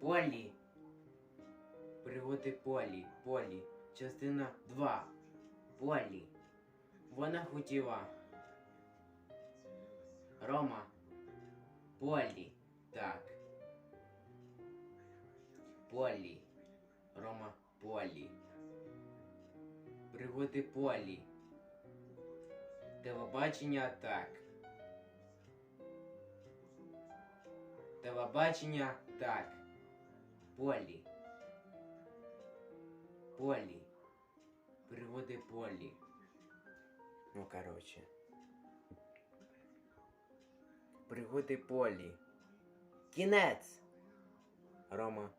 Полі. Пригоди Полі. Полі. Частина 2. Полі. Вона хотіла. Рома. Полі. Так. Полі. Рома Полі. Пригоди Полі. Телебачення так. Телебачення так. Полі. Полі. Пригоди Полі. Ну, короче. Пригоди Полі. Кінець. Рома